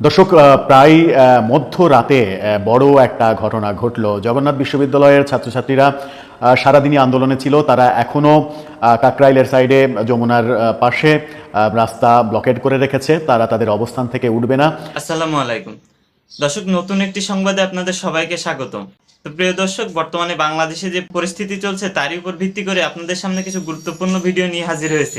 দর্শক প্রায় মধ্যরাতে বড় একটা ঘটনা ঘটলো। জগন্নাথ বিশ্ববিদ্যালয়ের ছাত্রছাত্রীরা সারাদিনই আন্দোলনে ছিল। তারা এখনও কাকরাইলের সাইডে যমুনার পাশে রাস্তা ব্লকেড করে রেখেছে। তারা তাদের অবস্থান থেকে উঠবে না। আসসালামু আলাইকুম। দর্শক, নতুন একটি সংবাদে আপনাদের সবাইকে স্বাগতম তো প্রিয় দর্শক, বর্তমানে বাংলাদেশে যে পরিস্থিতি চলছে, তারই উপর ভিত্তি করে আপনাদের সামনে কিছু গুরুত্বপূর্ণ ভিডিও নিয়ে হাজির হয়েছে।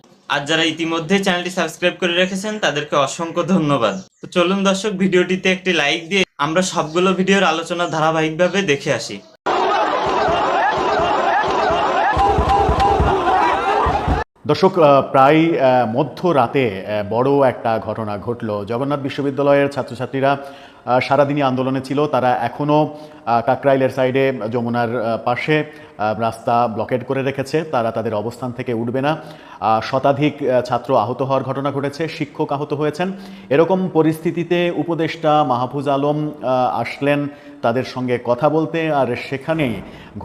আর যারা ইতিমধ্যে চ্যানেলটি সাবস্ক্রাইব করে রেখেছেন, তাদেরকে অসংখ্য ধন্যবাদ। তো চলুন দর্শক, ভিডিওটিতে একটি লাইক দিয়ে আমরা সবগুলো ভিডিওর আলোচনা ধারাবাহিকভাবে দেখে আসি। দর্শক প্রায় মধ্যরাতে বড় একটা ঘটনা ঘটল। জগন্নাথ বিশ্ববিদ্যালয়ের ছাত্রছাত্রীরা সারাদিনই আন্দোলনে ছিল। তারা এখনও কাকরাইলের সাইডে যমুনার পাশে রাস্তা ব্লকেড করে রেখেছে। তারা তাদের অবস্থান থেকে উঠবে না। শতাধিক ছাত্র আহত হওয়ার ঘটনা ঘটেছে। শিক্ষক আহত হয়েছেন। এরকম পরিস্থিতিতে উপদেষ্টা মাহফুজ আলম আসলেন তাদের সঙ্গে কথা বলতে আর সেখানেই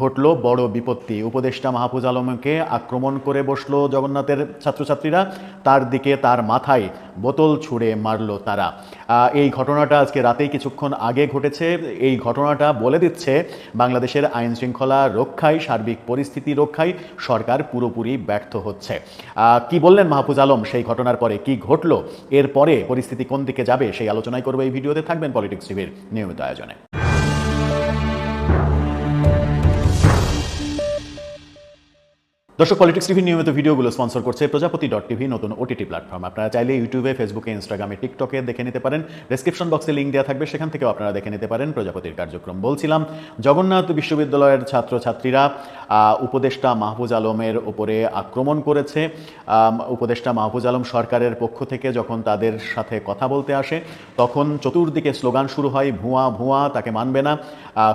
ঘটলো বড় বিপত্তি। উপদেষ্টা মাহফুজ আলমকে আক্রমণ করে বসল জগন্নাথের ছাত্রছাত্রীরা। তার দিকে তার মাথায় বোতল ছুঁড়ে মারল তারা। এই ঘটনাটা আজকে রাতেই কিছুক্ষণ আগে ঘটেছে। এই ঘটনাটা বলে দিচ্ছে বাংলাদেশের আইন শৃঙ্খলা রক্ষায়, সার্বিক পরিস্থিতি রক্ষায় সরকার পুরোপুরি ব্যর্থ হচ্ছে। কি বললেন মাহফুজ আলম সেই ঘটনার পরে? কি ঘটলো? এরপরে পরিস্থিতি কোন দিকে যাবে সেই আলোচনায় করবে এই ভিডিওতে। থাকবেন পলিটিক্স টিভির নিয়মিত আয়োজনে। দর্শক পলিটিক্স টিভির নিয়মিত ভিডিওগুলো স্পন্সর করছে প্রজাপতি ডট টিভি নতুন ওটিটি প্ল্যাটফর্ম আপনারা চাইলে ইউটিউবে ফেসবুকে ইনস্টাগ্রামে টিকটকে দেখে নিতে পারেন। ডেসক্রিপশন বক্সে লিঙ্ক দেওয়া থাকবে, সেখান থেকেও আপনারা দেখে নিতে পারেন প্রজাপতির কার্যক্রম। বলছিলাম, জগন্নাথ বিশ্ববিদ্যালয়ের ছাত্রছাত্রীরা উপদেষ্টা মাহফুজ আলমের ওপরে আক্রমণ করেছে। উপদেষ্টা মাহফুজ আলম সরকারের পক্ষ থেকে যখন তাদের সাথে কথা বলতে আসে, তখন চতুর্দিকে স্লোগান শুরু হয়, ভুয়া ভুয়া, তাকে মানবে না।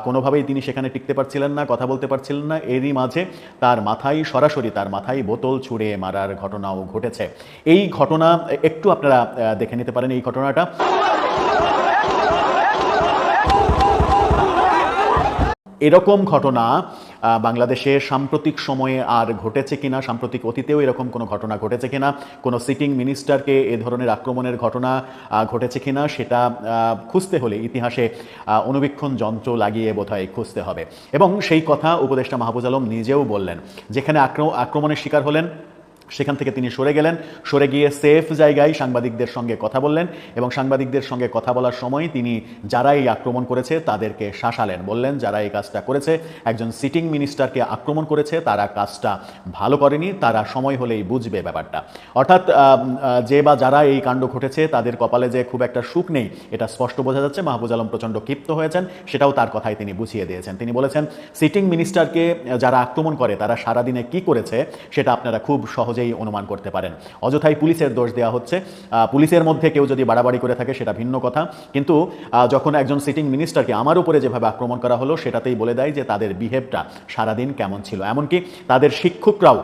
কোনোভাবেই তিনি সেখানে টিকতে পারছিলেন না, কথা বলতে পারছিলেন না। এরই মাঝে তার মাথায় সরাসরি তার মাথায় বোতল ছুঁড়ে মারার ঘটনাও ঘটেছে। এই ঘটনা, একটু আপনারা দেখে নিতে পারেন এই ঘটনাটা। এরকম ঘটনা বাংলাদেশে সাম্প্রতিক সময়ে আর ঘটেছে কিনা, সাম্প্রতিক অতীতেও এরকম কোনো ঘটনা ঘটেছে কিনা, কোনো সিটিং মিনিস্টারকে এ ধরনের আক্রমণের ঘটনা ঘটেছে কিনা সেটা খুঁজতে হলে ইতিহাসে অনুবীক্ষণ যন্ত্র লাগিয়ে বোধহয় খুঁজতে হবে। এবং সেই কথা উপদেষ্টা মাহবুজ আলম নিজেও বললেন, যেখানে আক্রমণের শিকার হলেন সেখান থেকে তিনি সরে গেলেন। সরে গিয়ে সেফ জায়গায় সাংবাদিকদের সঙ্গে কথা বললেন এবং সাংবাদিকদের সঙ্গে কথা বলার সময় তিনি যারা এই আক্রমণ করেছে তাদেরকে শাসালেন। বললেন যারা এই কাজটা করেছে, একজন সিটিং মিনিস্টারকে আক্রমণ করেছে, তারা কাজটা ভালো করেনি, তারা সময় হলেই বুঝবে ব্যাপারটা। অর্থাৎ যে বা যারা এই কাণ্ড ঘটেছে, তাদের কপালে যে খুব একটা সুখ নেই, এটা স্পষ্ট বোঝা যাচ্ছে। মাহবুজ আলম প্রচণ্ড ক্ষিপ্ত হয়েছেন, সেটাও তার কথাই তিনি বুঝিয়ে দিয়েছেন। তিনি বলেছেন সিটিং মিনিস্টারকে যারা আক্রমণ করে, তারা সারাদিনে কি করেছে, সেটা আপনারা খুব সহজেই অনুমান করতে পারেন। অযথাই পুলিশের দোষ দেওয়া হচ্ছে। পুলিশের মধ্যে কেউ যদি বাড়াবাড়ি করে থাকে, সেটা ভিন্ন কথা। কিন্তু যখন একজন সিটিং মিনিস্টারকে আমার উপরে যেভাবে আক্রমণ করা হলো, সেটাতেই বলে দেয় যে, তাদের বিহেভটা সারাদিন কেমন ছিল। এমনকি তাদের শিক্ষকরাও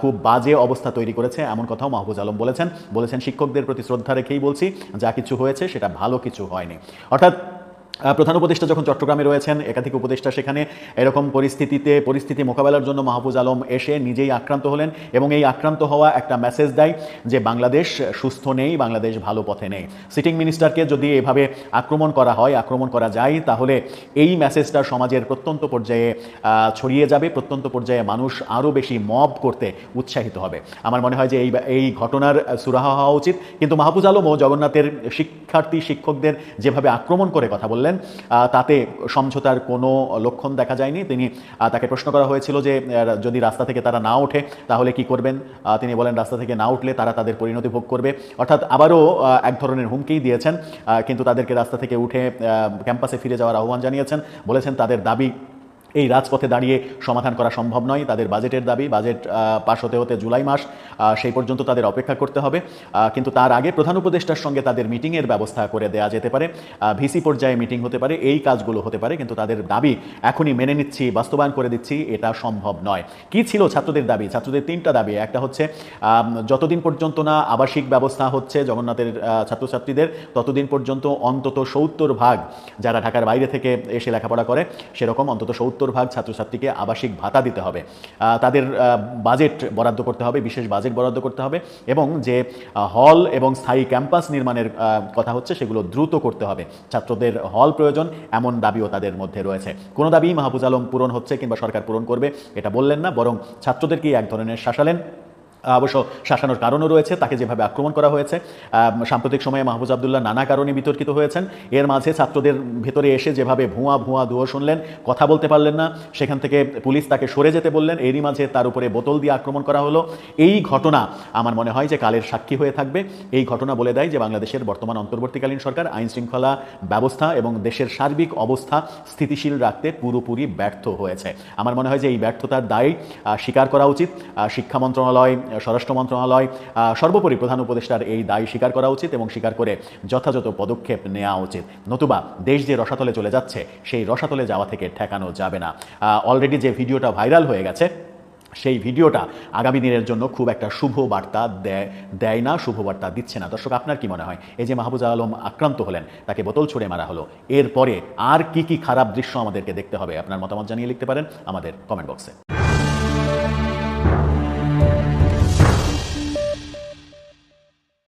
খুব বাজে অবস্থা তৈরি করেছে। এমন কথাও মাহবুজ আলম বলেছেন। বলেছেন, শিক্ষকদের প্রতি শ্রদ্ধা রেখেই বলছি, যা কিছু হয়েছে, সেটা ভালো কিছু হয়নি। অর্থাৎ প্রধান উপদেষ্টা যখন চট্টগ্রামে রয়েছেন, একাধিক উপদেষ্টা সেখানে এরকম পরিস্থিতিতে, পরিস্থিতি মোকাবেলার জন্য মাহফুজ আলম এসে নিজেই আক্রান্ত হলেন এবং এই আক্রান্ত হওয়া একটা মেসেজ দেয় যে বাংলাদেশ সুস্থ নেই, বাংলাদেশ ভালো পথে নেই। সিটিং মিনিস্টারকে যদি এভাবে আক্রমণ করা হয়, আক্রমণ করা যায়, তাহলে এই মেসেজটা সমাজের প্রত্যন্ত পর্যায়ে ছড়িয়ে যাবে, প্রত্যন্ত পর্যায়ে মানুষ আরও বেশি মব করতে উৎসাহিত হবে। আমার মনে হয় যে এই এই ঘটনার সুরাহা হওয়া উচিত। কিন্তু মাহফুজ আলমও জগন্নাথের শিক্ষার্থী, শিক্ষকদের যেভাবে আক্রমণ করে কথা বললেন আহ, তাতে সমঝোতার কোনো লক্ষণ দেখা যায়নি। তিনি তাকে প্রশ্ন করা হয়েছিল যে যদি রাস্তা থেকে তারা না ওঠে তাহলে কি করবেন? তিনি বলেন রাস্তা থেকে না উঠলে তারা তাদের পরিণতি ভোগ করবে। অর্থাৎ আবারও এক ধরনের হুমকিই দিয়েছেন। কিন্তু তাদেরকে রাস্তা থেকে উঠে ক্যাম্পাসে ফিরে যাওয়ার আহ্বান জানিয়েছেন। বলেছেন তাদের দাবি এই রাজপথে দাঁড়িয়ে সমাধান করা সম্ভব নয়। তাদের বাজেটের দাবি, বাজেট পাশ হতে হতে জুলাই মাস সেই পর্যন্ত তাদের অপেক্ষা করতে হবে। কিন্তু তার আগে প্রধান উপদেষ্টার সঙ্গে তাদের মিটিংয়ের ব্যবস্থা করে দেওয়া যেতে পারে। ভিসি পর্যায়ে মিটিং হতে পারে, এই কাজগুলো হতে পারে, কিন্তু তাদের দাবি এখনই মেনে নিচ্ছি, বাস্তবায়ন করে দিচ্ছি, এটা সম্ভব নয়। কি ছিল ছাত্রদের দাবি? ছাত্রদের তিনটা দাবি। একটা হচ্ছে যতদিন পর্যন্ত না আবাসিক ব্যবস্থা হচ্ছে জগন্নাথের ছাত্রছাত্রীদের, ততদিন পর্যন্ত অন্তত সত্তর ভাগ যারা ঢাকার বাইরে থেকে এসে লেখাপড়া করে, সেরকম অন্তত সত্তর ভাগ ছাত্রছাত্রীকে আবাসিক ভাতা দিতে হবে। তাদের বাজেট বরাদ্দ করতে হবে, বিশেষ বাজেট বরাদ্দ করতে হবে এবং যে হল এবং স্থায়ী ক্যাম্পাস নির্মাণের কথা হচ্ছে সেগুলো দ্রুত করতে হবে। ছাত্রদের হল প্রয়োজন এমন দাবিও তাদের মধ্যে রয়েছে। কোনো দাবি মাহবুজ আলম পূরণ হচ্ছে কিংবা সরকার পূরণ করবে এটা বললেন না, বরং ছাত্রদেরকেই এক ধরনের শাসালেন। অবশ্য শাসানোর কারণও রয়েছে, তাকে যেভাবে আক্রমণ করা হয়েছে। সাম্প্রতিক সময়ে মাহবুজ আবদুল্লাহ নানা কারণে বিতর্কিত হয়েছেন। এর মাঝে ছাত্রদের ভেতরে এসে যেভাবে ভুয়া ভুয়া দুয়ো শুনলেন, কথা বলতে পারলেন না, সেখান থেকে পুলিশ তাকে সরে যেতে বললেন, এরই মাঝে তার উপরে বোতল দিয়ে আক্রমণ করা হলো। এই ঘটনা আমার মনে হয় যে কালের সাক্ষী হয়ে থাকবে। এই ঘটনা বলে দেয় যে বাংলাদেশের বর্তমান অন্তর্বর্তীকালীন সরকার আইন শৃঙ্খলা ব্যবস্থা এবং দেশের সার্বিক অবস্থা স্থিতিশীল রাখতে পুরোপুরি ব্যর্থ হয়েছে। আমার মনে হয় যে এই ব্যর্থতার দায় স্বীকার করা উচিত। শিক্ষা মন্ত্রণালয় স্বরাষ্ট্র মন্ত্রণালয় সর্বোপরি প্রধান উপদেষ্টার এই দায় স্বীকার করা উচিত এবং স্বীকার করে যথাযথ পদক্ষেপ নেওয়া উচিত। নতুবা দেশ যে রসাতলে চলে যাচ্ছে, সেই রসাতলে যাওয়া থেকে ঠেকানো যাবে না। অলরেডি যে ভিডিওটা ভাইরাল হয়ে গেছে, সেই ভিডিওটা আগামী দিনের জন্য খুব একটা শুভ বার্তা দেয় দেয় না, শুভ বার্তা দিচ্ছে না। দর্শক, আপনার কি মনে হয়? এই যে মাহবুজ আলম আক্রান্ত হলেন, তাকে বোতল ছুড়ে মারা হলো, এরপরে আর কি কি খারাপ দৃশ্য আমাদেরকে দেখতে হবে? আপনার মতামত জানিয়ে লিখতে পারেন আমাদের কমেন্ট বক্সে